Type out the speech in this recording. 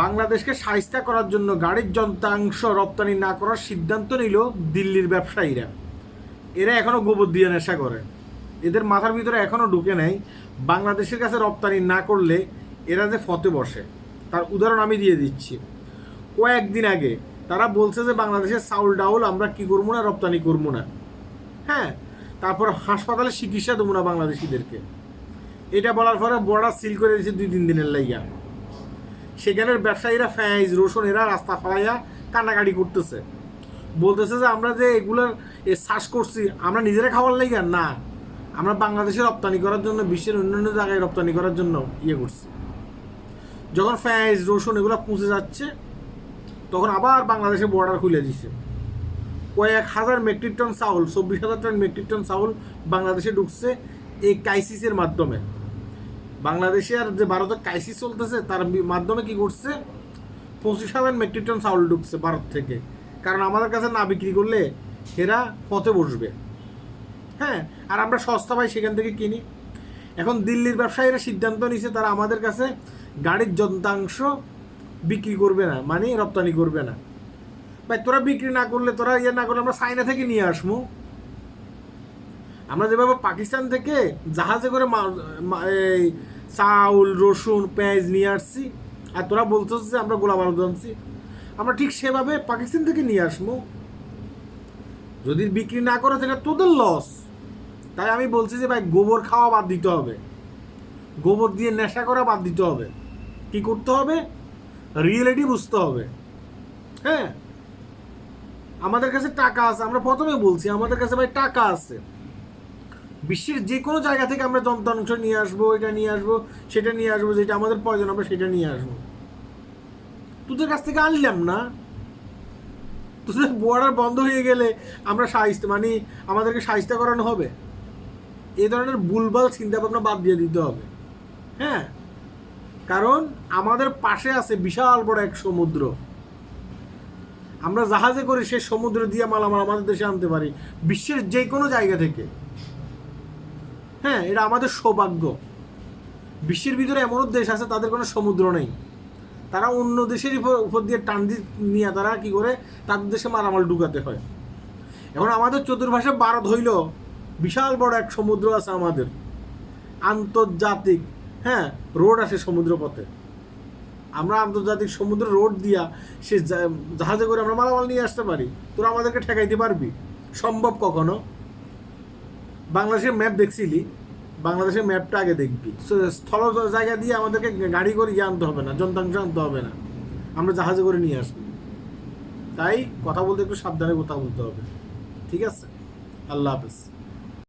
বাংলাদেশকে সাহিস্তা করার জন্য গাড়ির যন্ত্রাংশ রপ্তানি না করার সিদ্ধান্ত নিল দিল্লির ব্যবসায়ীরা। এরা এখনও গোবর দিয়ে নেশা করে। এদের মাথার ভিতরে এখনও ঢুকে নেয় বাংলাদেশের কাছে রপ্তানি না করলে এরা যে ফতে বসে। তার উদাহরণ আমি দিয়ে দিচ্ছি। কয়েকদিন আগে তারা বলছে যে বাংলাদেশের চাউল ডাউল আমরা কি করব না, রপ্তানি করব না। হ্যাঁ তারপর হাসপাতালে চিকিৎসা দেবো না বাংলাদেশিদেরকে। এটা বলার পরে বর্ডার সিল করে দিয়েছে দুই তিন দিনের লাইয়া সেখানের ব্যবসায়ীরা ফ্যাঁজ, রসুন, এরা রাস্তা ফালাইয়া কান্নাকাটি করতেছে। বলতেছে যে, আমরা যে এগুলোর চাষ করছি, আমরা নিজেরা খাওয়ার লাইগা না, আমরা বাংলাদেশে রপ্তানি করার জন্য, বিশ্বের অন্যান্য জায়গায় রপ্তানি করার জন্য ইয়ে করছি। যখন ফ্যাঁজ, রসুন এগুলো পুঁছে যাচ্ছে, তখন আবার বাংলাদেশে বর্ডার খুলে দিছে। কয়েক হাজার মেট্রিক টন চাউল, চব্বিশ হাজার টন মেট্রিক টন চাউল বাংলাদেশে ঢুকছে এই ক্রাইসিসের মাধ্যমে। বাংলাদেশে আর যে ভারতের ক্রাইসিস চলতেছে, তার মাধ্যমে কি করছে পঁচিশ হাজার মেট্রিক টন চাউল ঢুকছে ভারত থেকে। কারণ আমাদের কাছে না বিক্রি করলে এরা পথে বসবে। হ্যাঁ আর আমরা সস্তা পাই সেখান থেকে কিনি। এখন দিল্লির ব্যবসায়ীরা সিদ্ধান্ত নিছে তারা আমাদের কাছে গাড়ির যন্ত্রাংশ বিক্রি করবে না মানে রপ্তানি করবে না। ভাই, তোরা বিক্রি না করলে, তোরা ইয়ে না করলে আমরা চাইনা থেকে নিয়ে আসব আমরা যেভাবে পাকিস্তান থেকে জাহাজে করে এই চাউল, রসুন, পেঁয়াজ নিয়ে আসছি। আর তোরা বলছিস যে আমরা গোলাম আলু আনছি। আমরা ঠিক সেভাবে পাকিস্তান থেকে নিয়ে আসব। যদি বিক্রি না করে তাহলে তোদের লস তাই আমি বলছি যে ভাই, গোবর খাওয়া বাদ দিতে হবে। গোবর দিয়ে নেশা করা বাদ দিতে হবে। কি করতে হবে? রিয়েলিটি বুঝতে হবে। হ্যাঁ? আমাদের কাছে টাকা আছে। আমরা প্রথমে বলছি, আমাদের কাছে ভাই টাকা আছে। বিশ্বের যে কোনো জায়গা থেকে আমরা যন্ত্রাংশ নিয়ে আসব, এটা নিয়ে আসব, সেটা নিয়ে আসব, যেটা আমাদের প্রয়োজন আমরা সেটা নিয়ে আসব। তোদের কাছ থেকে আনলাম না। তোদের বর্ডার বন্ধ হয়ে গেলে আমরা সাহিত্য মানে আমাদেরকে সাহিত্য করানো হবে। এই ধরনের ভুলভাল চিন্তা ভাবনা বাদ দিয়ে দিতে হবে। হ্যাঁ? কারণ আমাদের পাশে আছে বিশাল বড় এক সমুদ্র। আমরা জাহাজে করে সে সমুদ্র দিয়ে মালামাল আমাদের দেশে আনতে পারি। বিশ্বের যে কোনো জায়গা থেকে। হ্যাঁ এটা আমাদের সৌভাগ্য। বিশ্বের ভিতরে এমনও দেশ আছে, তাদের কোনো সমুদ্র নেই। তারা অন্য দেশের উপর দিয়ে ট্রানজিট নিয়ে তারা কি করে? তাদের দেশে মালামাল ঢুকাতে হয়। এখন আমাদের চতুর্ভাষে ভারত হইল বিশাল বড় এক সমুদ্র আছে আমাদের। আন্তর্জাতিক হ্যাঁ রোড আছে সমুদ্র পথে আমরা আন্তর্জাতিক সমুদ্র রোড দিয়া সে জাহাজে করে আমরা মালামাল নিয়ে আসতে পারি। তোরা আমাদেরকে ঠেকাইতে পারবি। সম্ভব কখনো? বাংলাদেশের ম্যাপ দেখছিলি? বাংলাদেশের ম্যাপটা আগে দেখবি। স্থল জায়গা দিয়ে আমাদেরকে গাড়ি করে ইয়ে আনতে হবে না, যন্ত্রাংশ আনতে হবে না। আমরা জাহাজে করে নিয়ে আসব। তাই কথা বলতে একটু সাবধানে কথা বলতে হবে। ঠিক আছে? আল্লাহ হাফেজ।